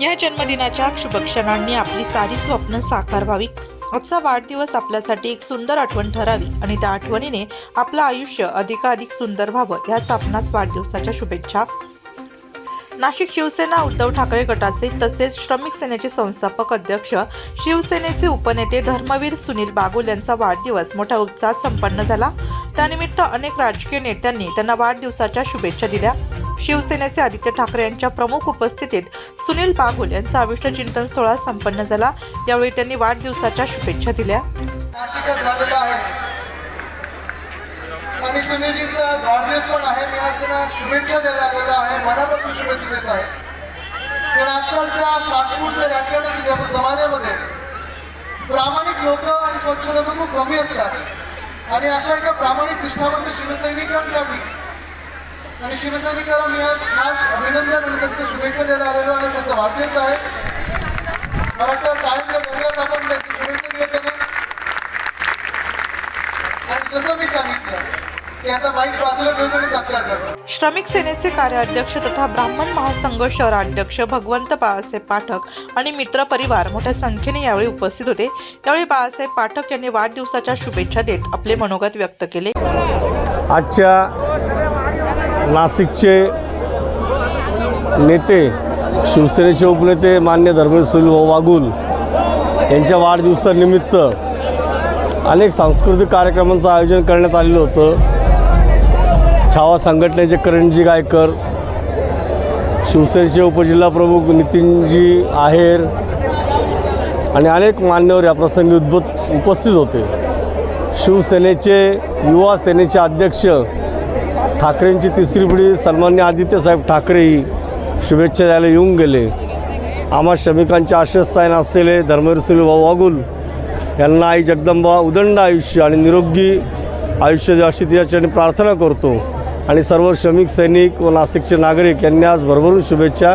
या जन्मदिनाच्या शुभक्षणांनी आपली सारी स्वप्न साकार व्हावी. आजचा वाढदिवस आपल्यासाठी एक सुंदर आठवण ठरावी आणि त्या आठवणीने आपलं आयुष्य अधिकाधिक सुंदर व्हावं ह्याच आपणास वाढदिवसाच्या शुभेच्छा. नाशिक शिवसेना उद्धव ठाकरे गटाचे तसेच श्रमिक सेनेचे संस्थापक अध्यक्ष शिवसेनेचे उपनेते धर्मवीर सुनील बागुल यांचा वाढदिवस मोठ्या उत्साहात संपन्न झाला. त्यानिमित्त अनेक राजकीय नेत्यांनी त्यांना वाढदिवसाच्या शुभेच्छा दिल्या. शिवसेनेचे आदित्य ठाकरे यांच्या प्रमुख उपस्थितीत सुनील बागुल यांचा अविष्ट चिंतन सोहळा संपन्न झाला. यावेळी त्यांनी वाढदिवसाच्या शुभेच्छा दिल्या. नाशिकच आहे. आणि सुनीलजींचा वाढदिवस पण आहे. मी आज त्यांना शुभेच्छा द्यायला आलेलो आहे. मनापासून शुभेच्छा देत आहे. पण आजकालच्या फास्टफूडच्या राजकारणाच्या जमान्यामध्ये प्रामाणिक लोक आणि स्वच्छ लोक खूप कमी असतात. आणि अशा एका प्रामाणिक निष्ठावंत शिवसैनिकांसाठी आणि शिवसैनिकांना मी आज खास अभिनंदन आणि त्यांच्या शुभेच्छा द्यायला आलेलो आहे. त्यांचा वाढदिवस आहे. मला वाटतं टाळीच्या गजरात आपण त्यांची शुभेच्छा दिल्या त्यांना. आणि जसं मी सांगितलं आणि श्रमिक सेनेचे कार्याध्यक्ष तथा ब्राह्मण महासंघ शहराध्यक्ष भगवंत बाळासाहेब पाठक आणि मित्र परिवार मोठ्या संख्येने यावेळी उपस्थित होते. यावेळी बाळासाहेब पाठक यांनी वाढदिवसाच्या शुभेच्छा देत आपले मनोगत व्यक्त केले. आजच्या नाशिकचे नेते शिवसेनेचे उपनेते मान्य धर्मेंद्र सुनील वागुल यांच्या वाढदिवसानिमित्त अनेक सांस्कृतिक कार्यक्रमांचं आयोजन करण्यात आलेलं होतं. छावा संघटनेचे करणजी गायकर शिवसेनेचे उपजिल्हाप्रमुख नितीनजी आहेर आणि अनेक मान्यवर या प्रसंगी उद्भूत उपस्थित होते. शिवसेनेचे युवा सेनेचे अध्यक्ष ठाकरेंची तिसरी पिढी सन्मान्य आदित्यसाहेब ठाकरेही शुभेच्छा द्यायला येऊन गेले. आम्हा श्रमिकांचे आश्रयस्थान असलेले धर्मवीर सुनील भाऊ वागुल यांना आई जगदंबा उदंड आयुष्य आणि निरोगी आयुष्य अशी तिच्याच्याने प्रार्थना करतो. आणि सर्व श्रमिक सैनिक व नाशिकचे नागरिक यांनी आज भरभरून शुभेच्छा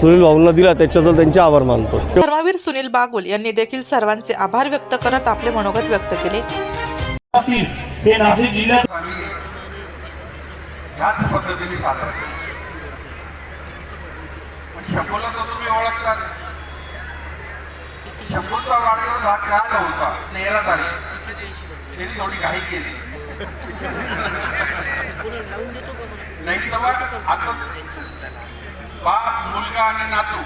सुनील भाऊंना दिल्या. त्याच्याबद्दल त्यांचे आभार मानतो. धर्मवीर सुनील बागुल यांनी देखील सर्वांचे आभार व्यक्त करत आपले मनोगत व्यक्त केले. हे नाशिक जिल्ह्यात ह्याच पद्धतीने साजरा केला पण शंभूला तर तुम्ही ओळखता शंभूचा वाढदिवस हा काल होता तेरा तारीख. त्यांनी थोडी घाई केली. नाही तर मग आता बाप मुलगा आणि नातू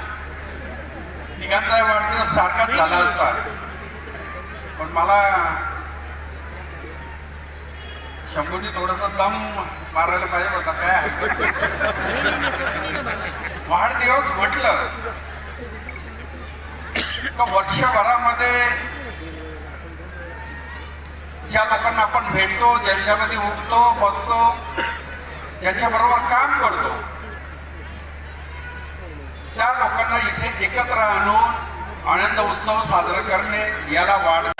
तिघांचा वाढदिवस सारखाच झाला असता. पण मला शंभूने थोडस दम मारायला पाहिजे होता काय वाढदिवस म्हटलं का वर्षभरामध्ये ज्या लोकांना आपण भेटतो ज्यांच्यामध्ये उठतो बसतो ज्यांच्या बरोबर काम करतो त्या लोकांना इथे एकत्र आणून आनंद उत्सव साजरा करणे याला वाढ